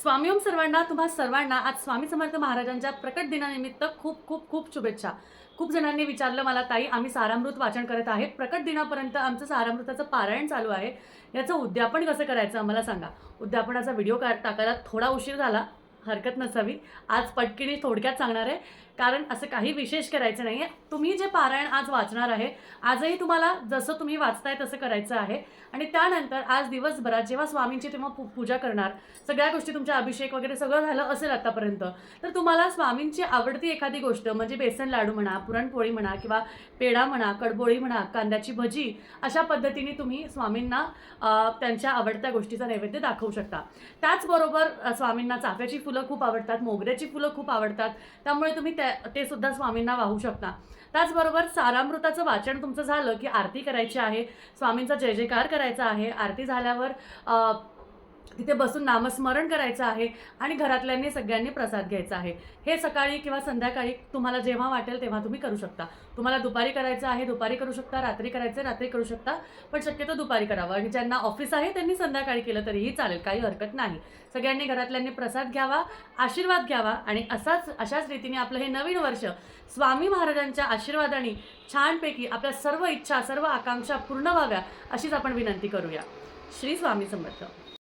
स्वामी ओम सर्वांना तुम्हा सर्वांना आज स्वामी समर्थ महाराजांच्या प्रकट दिनानिमित्त खूप खूप खूप शुभेच्छा. खूप जणांनी विचारलं मला ताई आम्ही सारामृत वाचन करत आहे प्रकट दिनापर्यंत आमचं सारामृताचं पारायण चालू आहे. याचं उद्यापन कसं करायचं आम्हाला सांगा. उद्यापनाचा व्हिडिओ का टाकायला थोडा उशीर झाला. हरकत नसावी. आज पटकिनी थोडक्यात सांगणार आहे. कारण असं काही विशेष करायचं नाही आहे तुम्ही जे पारायण आज वाचणार आहे आजही तुम्हाला जसं तुम्ही वाचताय तसं करायचं आहे. आणि त्यानंतर आज दिवसभरात जेव्हा स्वामींची तेव्हा पू पूजा करणार सगळ्या गोष्टी तुमच्या अभिषेक वगैरे सगळं झालं असेल आतापर्यंत तर तुम्हाला स्वामींची आवडती एखादी गोष्ट म्हणजे बेसन लाडू म्हणा पुरणपोळी म्हणा किंवा पेढा म्हणा कडबोळी म्हणा कांद्याची भजी अशा पद्धतीने तुम्ही स्वामींना त्यांच्या आवडत्या गोष्टीचा नैवेद्य दाखवू शकता. त्याचबरोबर स्वामींना चाफ्याची फुलं खूप आवडतात मोगऱ्याची फुलं खूप आवडतात. त्यामुळे तुम्ही त्या ते सुद्धा स्वामींना वाहू शकता. त्याचबरोबर सारामृताचं वाचन तुमचं झालं की आरती करायची आहे. स्वामींचा जय जयकार करायचा आहे. आरती झाल्यावर तिथे बसून नामस्मरण करायचं आहे आणि घरातल्यांनी सगळ्यांनी प्रसाद घ्यायचा आहे. हे सकाळी किंवा संध्याकाळी तुम्हाला जेव्हा वाटेल तेव्हा तुम्ही करू शकता. तुम्हाला दुपारी करायचं आहे दुपारी करू शकता रात्री करायचं रात्री करू शकता पण शक्यतो दुपारी करावं. आणि ज्यांना ऑफिस आहे त्यांनी संध्याकाळी केलं तरीही चालेल काही हरकत नाही. सगळ्यांनी घरातल्यांनी प्रसाद घ्यावा आशीर्वाद घ्यावा आणि असाच अशाच रीतीने आपलं हे नवीन वर्ष स्वामी महाराजांच्या आशीर्वादाने छानपैकी आपल्या सर्व इच्छा सर्व आकांक्षा पूर्ण व्हाव्या अशीच आपण विनंती करूया. श्री स्वामी समर्थ.